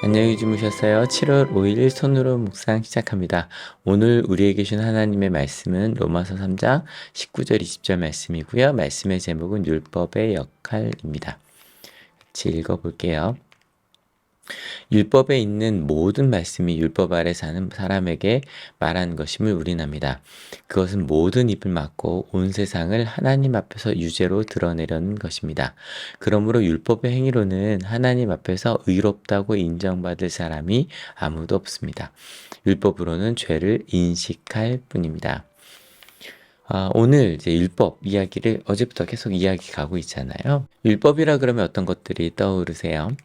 안녕히 주무셨어요. 7월 5일 손으로 묵상 시작합니다. 오늘 우리에게 주신 하나님의 말씀은 로마서 3장 19절 20절 말씀이고요. 말씀의 제목은 율법의 역할입니다. 같이 읽어볼게요. 율법에 있는 모든 말씀이 율법 아래 사는 사람에게 말한 것임을 우린합니다. 그것은 모든 입을 막고 온 세상을 하나님 앞에서 유죄로 드러내려는 것입니다. 그러므로 율법의 행위로는 하나님 앞에서 의롭다고 인정받을 사람이 아무도 없습니다. 율법으로는 죄를 인식할 뿐입니다. 아, 오늘 이제 율법 이야기를 어제부터 계속 이야기 가고 있잖아요. 율법이라 그러면 어떤 것들이 떠오르세요?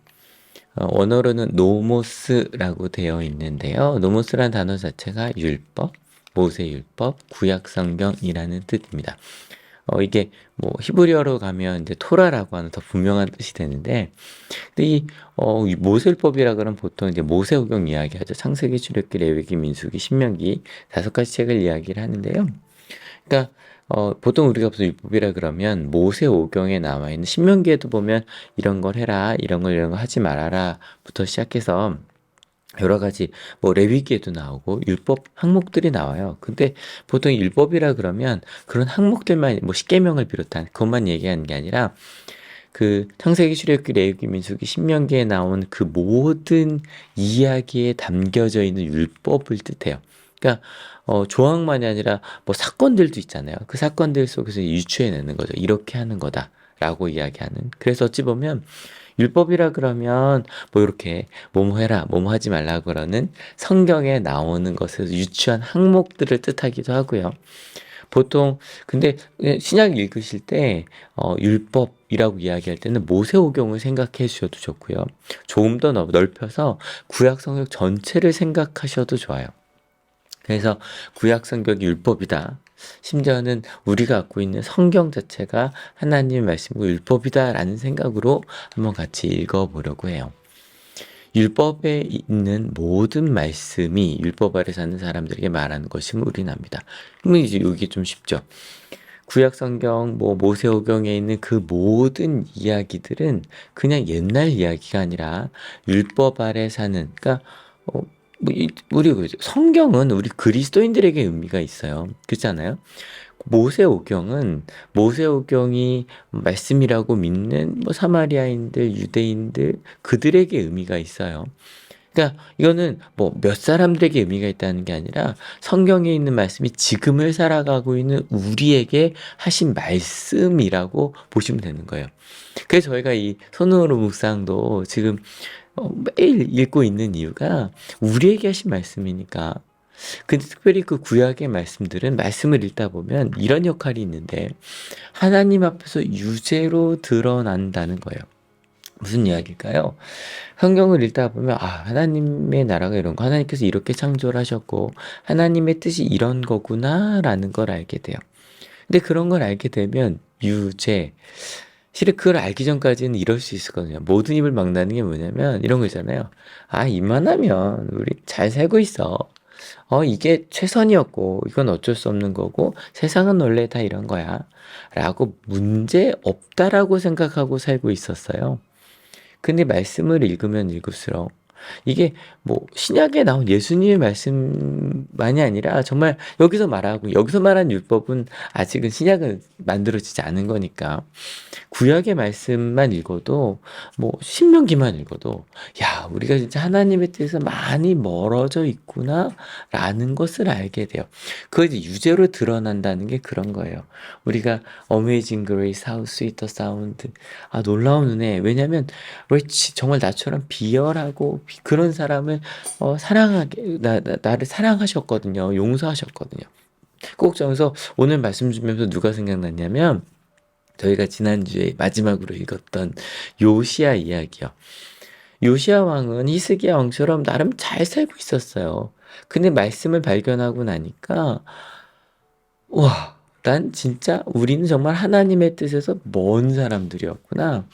어, 원어로는 노모스라고 되어 있는데요. 노모스란 단어 자체가 율법, 모세율법, 구약성경이라는 뜻입니다. 어, 이게 뭐 히브리어로 가면 이제 토라라고 하는 더 분명한 뜻이 되는데, 근데 이, 어, 이 모세율법이라 그러면 보통 이제 모세오경 이야기하죠. 창세기, 출애굽기, 레위기, 민수기, 신명기 다섯 가지 책을 이야기를 하는데요. 그러니까 어, 보통 우리가 무슨 율법이라 그러면 모세오경에 나와 있는 신명기에도 보면 이런 걸 해라, 이런 걸 이런 거 하지 말아라부터 시작해서 여러 가지 뭐 레위기에도 나오고 율법 항목들이 나와요. 근데 보통 율법이라 그러면 그런 항목들만 뭐 십계명을 비롯한 그것만 얘기하는 게 아니라 그 창세기, 출애굽기, 레위기, 민수기, 신명기에 나온 그 모든 이야기에 담겨져 있는 율법을 뜻해요. 그러니까 어, 조항만이 아니라 뭐 사건들도 있잖아요. 그 사건들 속에서 유추해내는 거죠. 이렇게 하는 거다라고 이야기하는. 그래서 어찌 보면 율법이라 그러면 뭐 이렇게 뭐뭐 해라, 뭐뭐 하지 말라 그러는 성경에 나오는 것에서 유추한 항목들을 뜻하기도 하고요. 보통 근데 신약 읽으실 때 어, 율법이라고 이야기할 때는 모세오경을 생각해 주셔도 좋고요. 조금 더 넓혀서 구약 성경 전체를 생각하셔도 좋아요. 그래서 구약 성경이 율법이다. 심지어는 우리가 갖고 있는 성경 자체가 하나님의 말씀이고 율법이다라는 생각으로 한번 같이 읽어보려고 해요. 율법에 있는 모든 말씀이 율법 아래 사는 사람들에게 말하는 것임을 우리는 니다 그러면 이제 여기 좀 쉽죠. 구약 성경, 뭐 모세오경에 있는 그 모든 이야기들은 그냥 옛날 이야기가 아니라 율법 아래 사는, 그러니까 어, 뭐 우리 그 성경은 우리 그리스도인들에게 의미가 있어요. 그렇잖아요. 모세오경은 모세오경이 말씀이라고 믿는 뭐 사마리아인들, 유대인들 그들에게 의미가 있어요. 그러니까 이거는 뭐 몇 사람들에게 의미가 있다는 게 아니라 성경에 있는 말씀이 지금을 살아가고 있는 우리에게 하신 말씀이라고 보시면 되는 거예요. 그래서 저희가 이 손으로 묵상도 지금 어, 매일 읽고 있는 이유가 우리에게 하신 말씀이니까. 근데 특별히 그 구약의 말씀들은 말씀을 읽다 보면 이런 역할이 있는데 하나님 앞에서 유죄로 드러난다는 거예요. 무슨 이야기일까요? 성경을 읽다 보면 아 하나님의 나라가 이런 거 하나님께서 이렇게 창조를 하셨고 하나님의 뜻이 이런 거구나라는 걸 알게 돼요. 근데 그런 걸 알게 되면 유죄 실은 그걸 알기 전까지는 이럴 수 있었거든요. 모든 입을 막나는 게 뭐냐면 이런 거 있잖아요. 아, 이만하면 우리 잘 살고 있어. 어, 이게 최선이었고, 이건 어쩔 수 없는 거고, 세상은 원래 다 이런 거야. 라고 문제 없다라고 생각하고 살고 있었어요. 근데 말씀을 읽으면 읽을수록 이게 뭐 신약에 나온 예수님의 말씀만이 아니라 정말 여기서 말하고 여기서 말한 율법은 아직은 신약은 만들어지지 않은 거니까 구약의 말씀만 읽어도 뭐 신명기만 읽어도 야 우리가 진짜 하나님의 뜻에서 많이 멀어져 있구나라는 것을 알게 돼요. 그 이제 유죄로 드러난다는 게 그런 거예요. 우리가 Grace, How Sweet the Sound 아 놀라운 은혜 왜냐하면 왜 정말 나처럼 비열하고 그런 사람을 어, 사랑하게 나, 나 나 를 사랑하셨거든요. 용서하셨거든요. 꼭 저기서 오늘 말씀 주면서 누가 생각났냐면 저희가 지난주에 마지막으로 읽었던 요시아 이야기요. 요시아 왕은 히스기야 왕처럼 나름 잘 살고 있었어요. 근데 말씀을 발견하고 나니까 와, 난 진짜 우리는 정말 하나님의 뜻에서 먼 사람들이었구나.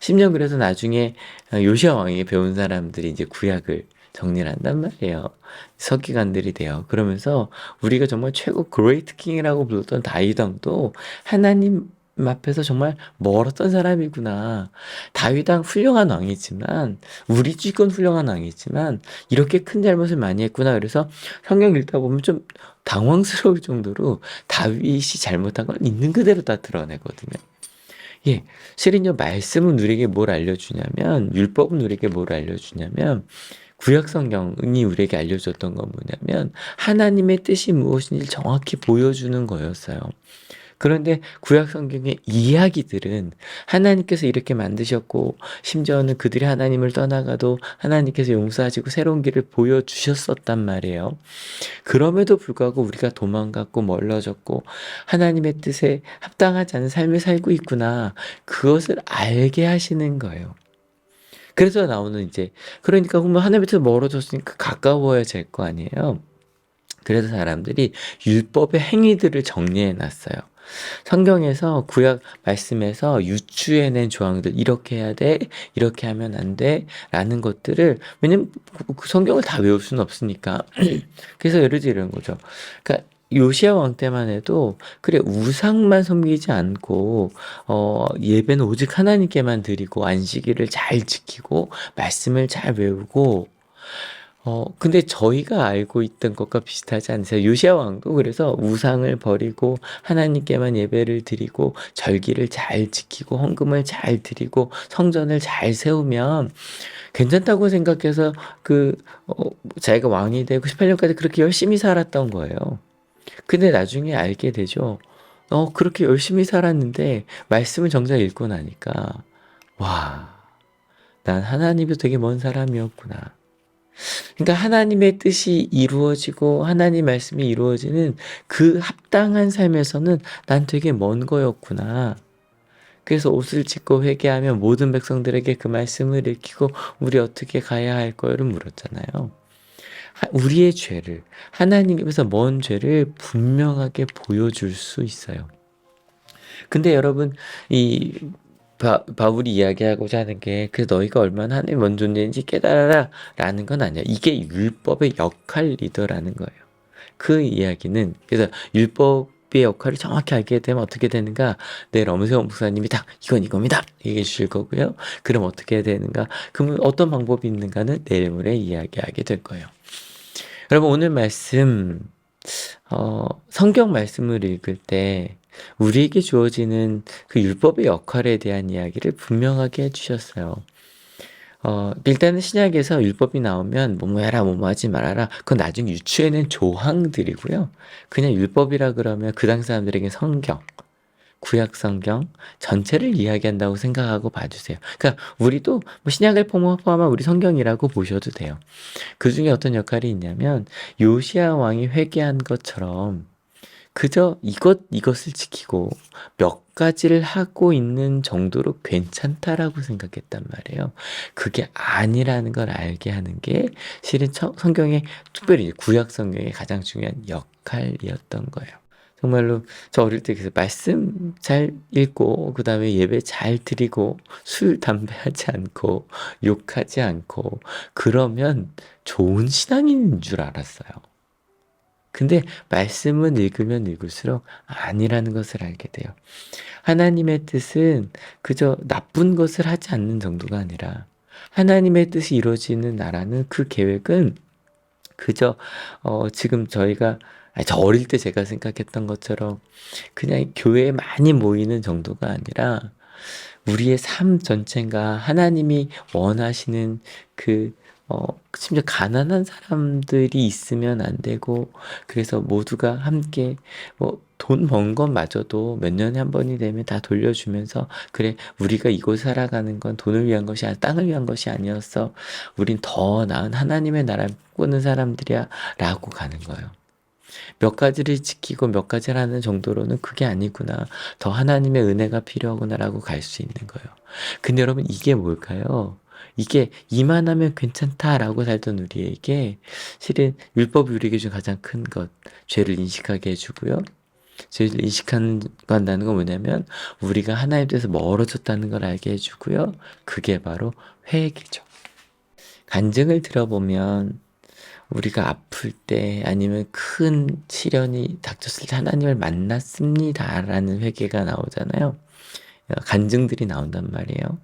심지어 그래서 나중에 요시아 왕에게 배운 사람들이 이제 구약을 정리를 한단 말이에요. 서기관들이 돼요. 그러면서 우리가 정말 최고 그레이트 킹이라고 불렀던 다윗 왕도 하나님 앞에서 정말 멀었던 사람이구나. 다윗왕 훌륭한 왕이지만 우리 주권 훌륭한 왕이지만 이렇게 큰 잘못을 많이 했구나. 그래서 성경 읽다 보면 좀 당황스러울 정도로 다윗이 잘못한 걸 있는 그대로 다 드러내거든요. 예, 실은요 말씀은 우리에게 뭘 알려주냐면 율법은 우리에게 뭘 알려주냐면 구약 성경이 우리에게 알려줬던 건 뭐냐면 하나님의 뜻이 무엇인지 정확히 보여주는 거였어요. 그런데 구약 성경의 이야기들은 하나님께서 이렇게 만드셨고 심지어는 그들이 하나님을 떠나가도 하나님께서 용서하시고 새로운 길을 보여주셨었단 말이에요. 그럼에도 불구하고 우리가 도망갔고 멀어졌고 하나님의 뜻에 합당하지 않은 삶을 살고 있구나. 그것을 알게 하시는 거예요. 그래서 나오는 이제 그러니까 그러면 하나님께서 멀어졌으니까 가까워야 될 거 아니에요. 그래서 사람들이 율법의 행위들을 정리해 놨어요. 성경에서 구약 말씀에서 유추해낸 조항들 이렇게 해야 돼 이렇게 하면 안 돼라는 것들을 왜냐면 그 성경을 다 외울 수는 없으니까 그래서 예를 들어 이런 거죠. 그러니까 요시아 왕 때만 해도 그래 우상만 섬기지 않고 어 예배는 오직 하나님께만 드리고 안식일을 잘 지키고 말씀을 잘 외우고 어 근데 저희가 알고 있던 것과 비슷하지 않으세요? 요시아 왕도 그래서 우상을 버리고 하나님께만 예배를 드리고 절기를 잘 지키고 헌금을 잘 드리고 성전을 잘 세우면 괜찮다고 생각해서 그 어 자기가 왕이 되고 18년까지 그렇게 열심히 살았던 거예요. 근데 나중에 알게 되죠. 어 그렇게 열심히 살았는데 말씀을 정작 읽고 나니까 '와. 난 하나님이 되게 먼 사람이었구나.' 그러니까 하나님의 뜻이 이루어지고 하나님 말씀이 이루어지는 그 합당한 삶에서는 난 되게 먼 거였구나. 그래서 옷을 찢고 회개하며 모든 백성들에게 그 말씀을 읽히고 우리 어떻게 가야 할 거를 물었잖아요. 우리의 죄를 하나님께서 먼 죄를 분명하게 보여줄 수 있어요. 근데 여러분 이 바, 바울이 이야기하고자 하는 게, 그 너희가 얼마나 하나님 먼 존재인지 깨달아라. 라는 건 아니야. 이게 율법의 역할이더라는 거예요. 그 이야기는, 그래서 율법의 역할을 정확히 알게 되면 어떻게 되는가? 내일 엄세원 목사님이 딱, 이건 이겁니다. 얘기해 주실 거고요. 그럼 어떻게 해야 되는가? 그러면 어떤 방법이 있는가는 내일 모레 이야기하게 될 거예요. 여러분, 오늘 말씀, 어, 성경 말씀을 읽을 때, 우리에게 주어지는 그 율법의 역할에 대한 이야기를 분명하게 해주셨어요. 어, 일단은 신약에서 율법이 나오면 뭐뭐 해라, 뭐뭐 하지 말아라. 그건 나중에 유추해낸 조항들이고요. 그냥 율법이라 그러면 그 당 사람들에게 성경, 구약 성경 전체를 이야기한다고 생각하고 봐주세요. 그러니까 우리도 뭐 신약을 포함한 우리 성경이라고 보셔도 돼요. 그 중에 어떤 역할이 있냐면 요시아 왕이 회개한 것처럼 그저 이것 이것을 지키고 몇 가지를 하고 있는 정도로 괜찮다라고 생각했단 말이에요. 그게 아니라는 걸 알게 하는 게 실은 성경의 특별히 구약 성경의 가장 중요한 역할이었던 거예요. 정말로 저 어릴 때 그래서 말씀 잘 읽고 그 다음에 예배 잘 드리고 술 담배 하지 않고 욕하지 않고 그러면 좋은 신앙인인 줄 알았어요. 근데 말씀은 읽으면 읽을수록 아니라는 것을 알게 돼요. 하나님의 뜻은 그저 나쁜 것을 하지 않는 정도가 아니라 하나님의 뜻이 이루어지는 나라는 그 계획은 그저 어 지금 저희가 저 어릴 때 제가 생각했던 것처럼 그냥 교회에 많이 모이는 정도가 아니라 우리의 삶 전체가 하나님이 원하시는 그 어, 심지어 가난한 사람들이 있으면 안 되고, 그래서 모두가 함께, 뭐, 돈 번 것마저도 몇 년에 한 번이 되면 다 돌려주면서, 그래, 우리가 이곳 살아가는 건 돈을 위한 것이 아니라 땅을 위한 것이 아니었어. 우린 더 나은 하나님의 나라를 꾸는 사람들이야. 라고 가는 거예요. 몇 가지를 지키고 몇 가지를 하는 정도로는 그게 아니구나. 더 하나님의 은혜가 필요하구나라고 갈 수 있는 거예요. 근데 여러분, 이게 뭘까요? 이게 이만하면 괜찮다라고 살던 우리에게 실은 율법이 우리에게 준 가장 큰 것, 죄를 인식하게 해주고요. 죄를 인식한다는 건 뭐냐면 우리가 하나님 께서 멀어졌다는 걸 알게 해주고요. 그게 바로 회개죠. 간증을 들어보면 우리가 아플 때 아니면 큰 시련이 닥쳤을 때 하나님을 만났습니다라는 회개가 나오잖아요. 간증들이 나온단 말이에요.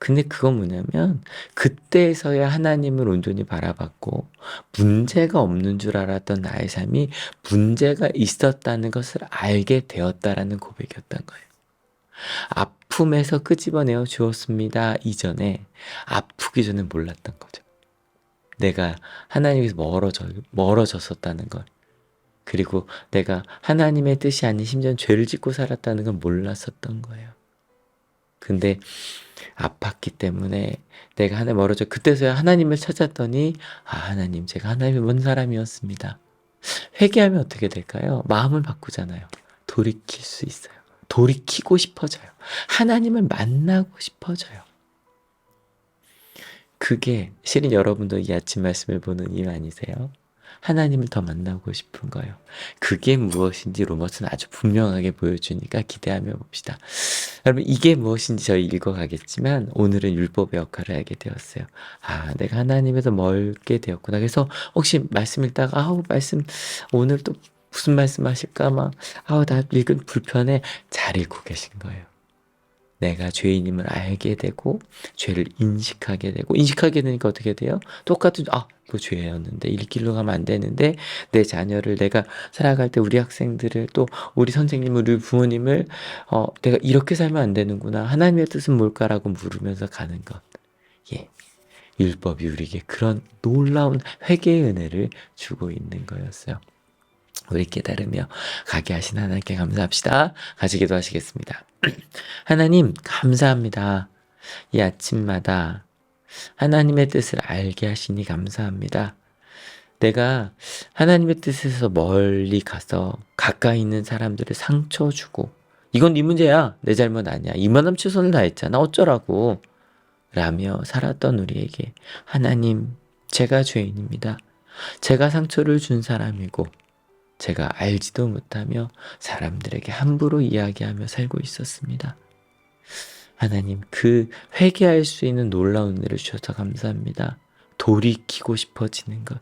근데 그건 뭐냐면 그때서야 하나님을 온전히 바라봤고 문제가 없는 줄 알았던 나의 삶이 문제가 있었다는 것을 알게 되었다라는 고백이었던 거예요. 아픔에서 끄집어내어 주었습니다. 이전에 아프기 전에 몰랐던 거죠. 내가 하나님에서 멀어져, 멀어졌었다는 걸. 그리고 내가 하나님의 뜻이 아닌 심지어 죄를 짓고 살았다는 걸 몰랐었던 거예요. 근데 아팠기 때문에 내가 하나님 멀어져 그때서야 하나님을 찾았더니 아 하나님 제가 하나님의 먼 사람이었습니다. 회개하면 어떻게 될까요? 마음을 바꾸잖아요. 돌이킬 수 있어요. 돌이키고 싶어져요. 하나님을 만나고 싶어져요. 그게 실은 여러분도 이 아침 말씀을 보는 이유 아니세요? 하나님을 더 만나고 싶은 거예요. 그게 무엇인지 로머스는 아주 분명하게 보여주니까 기대하며 봅시다. 여러분 이게 무엇인지 저희 읽어가겠지만 오늘은 율법의 역할을 알게 되었어요. 아 내가 하나님에서 멀게 되었구나. 그래서 혹시 말씀 읽다가 아우 말씀 오늘 또 무슨 말씀 하실까 막 아우 나 읽은 불편해 잘 읽고 계신 거예요. 내가 죄인임을 알게 되고 죄를 인식하게 되고 인식하게 되니까 어떻게 돼요? 똑같은 아 이거 죄였는데 이 길로 가면 안 되는데 내 자녀를 내가 살아갈 때 우리 학생들을 또 우리 선생님을 우리 부모님을 어 내가 이렇게 살면 안 되는구나 하나님의 뜻은 뭘까라고 물으면서 가는 것 예. 율법이 우리에게 그런 놀라운 회개의 은혜를 주고 있는 거였어요. 우리 깨달으며 가게 하신 하나님께 감사합시다. 같이 기도하시겠습니다. 하나님, 감사합니다. 이 아침마다 하나님의 뜻을 알게 하시니 감사합니다. 내가 하나님의 뜻에서 멀리 가서 가까이 있는 사람들을 상처 주고, 이건 네 문제야. 내 잘못 아니야. 이만한 최선을 다했잖아. 어쩌라고. 라며 살았던 우리에게 하나님, 제가 죄인입니다. 제가 상처를 준 사람이고, 제가 알지도 못하며 사람들에게 함부로 이야기하며 살고 있었습니다. 하나님, 그 회개할 수 있는 놀라운 은혜를 주셔서 감사합니다. 돌이키고 싶어지는 것,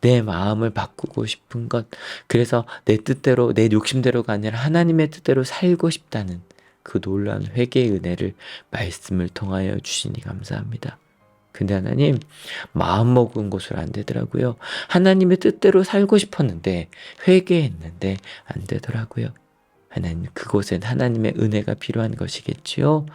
내 마음을 바꾸고 싶은 것, 그래서 내 뜻대로, 내 욕심대로가 아니라 하나님의 뜻대로 살고 싶다는 그 놀라운 회개의 은혜를 말씀을 통하여 주시니 감사합니다. 근데 하나님, 마음 먹은 곳으로 안 되더라고요. 하나님의 뜻대로 살고 싶었는데, 회개했는데, 안 되더라고요. 하나님, 그곳엔 하나님의 은혜가 필요한 것이겠지요.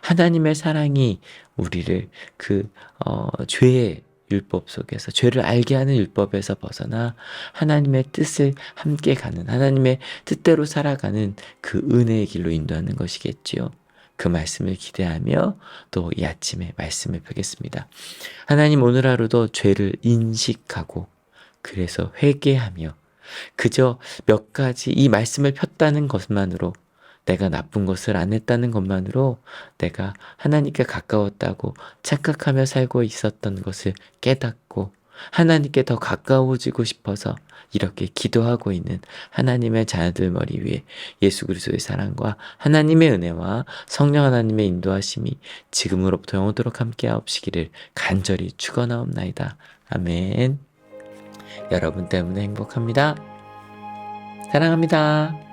하나님의 사랑이 우리를 그, 어, 죄의 율법 속에서, 죄를 알게 하는 율법에서 벗어나 하나님의 뜻을 함께 가는, 하나님의 뜻대로 살아가는 그 은혜의 길로 인도하는 것이겠지요. 그 말씀을 기대하며 또 이 아침에 말씀을 펴겠습니다. 하나님 오늘 하루도 죄를 인식하고 그래서 회개하며 그저 몇 가지 이 말씀을 폈다는 것만으로 내가 나쁜 것을 안 했다는 것만으로 내가 하나님께 가까웠다고 착각하며 살고 있었던 것을 깨닫고 하나님께 더 가까워지고 싶어서 이렇게 기도하고 있는 하나님의 자녀들 머리 위에 예수 그리스도의 사랑과 하나님의 은혜와 성령 하나님의 인도하심이 지금으로부터 영원토록 함께 하옵시기를 간절히 축원하옵나이다. 아멘. 여러분 때문에 행복합니다. 사랑합니다.